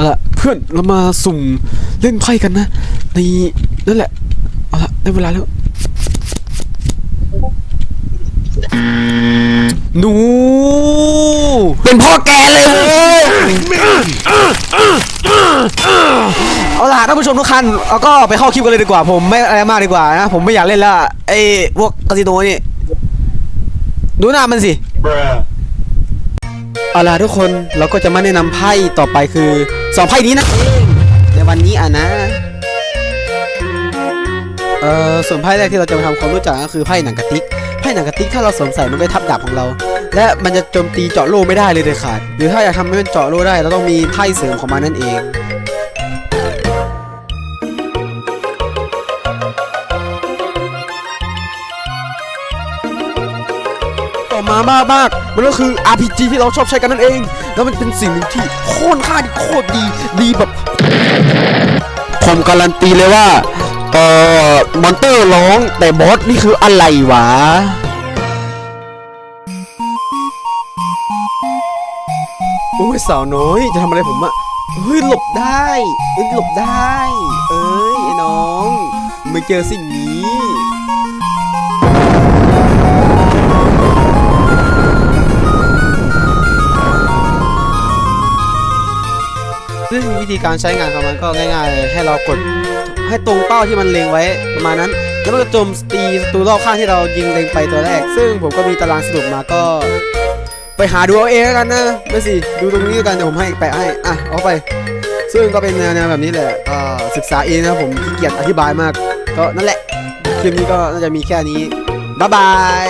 เอาละเพื่อนเรามาสุ่มเล่นไพ่กันนะ ในนั่นแหละ เอาละได้เวลาแล้ว หนู เป็นพ่อแกเลยเว้ยเอาล่ะท่านผู้ชมทุกท่านเราก็ไปเข้าคลิปกันเลยดีกว่า ผมไม่อะไรมากดีกว่านะ ผมไม่อยากเล่นและไอ้พวกคาสิโนนี่ ดูหน้ามันสิ เอาล่ะทุกคนเราก็จะมาแนะนำไพ่ต่อไปคือสองไพ่นี้นะเองในวันนี้อะนะเอ่อส่วนไพ่แรกที่เราจะมาทำความรู้จักก็คือไพ่หนังกระติกไพ่หนังกระติกถ้าเราสวมใส่มันก็ทับดาบของเรา และมันจะโจมตีเจาะโล่ไม่ได้เลยเด็ดขาดหรือถ้าอยากทำให้มันเจาะโล่ได้ เราต้องมีไพ่เสริมของมันนั่นเอง อมามากมากมันก็คือ RPG ที่เราชอบใช้กันนั่นเอง แล้วมันเป็นสิ่งหนึ่งที่โคตรค่าที่โคตรดีดีแบบ ผมการันตีเลยว่า เอ่อมอนเตอร์ร้องแต่บอสนี่คืออะไรวะโอ้ยสาวน้อยจะทำอะไรผมอะเฮ้ยหลบได้เอ้ยหลบได้ เอ้ยไอ้น้อง ไม่เจอสิ่งนี้ ซึ่งวิธีการใช้งานของมันก็ง่ายๆเลยให้เรากดให้ตรงเป้าที่มันเล็งไว้ประมาณนั้น แล้วมันก็โจมตีศัตรูรอบข้างที่เรายิงเล็งไปตัวแรก ซึ่งผมก็มีตารางสรุปมาก็ ไปหาดูเอาเองแล้วกันนะไม่สิดูตรงนี้กันเดี๋ยวผมให้แปะให้อะเอาไป ซึ่งก็เป็นแนวแบบนี้แหละก็ศึกษาเองนะผมขี้เกียจอธิบายมาก ก็นั่นแหละคลิปนี้ก็น่าจะมีแค่นี้บ๊ายบาย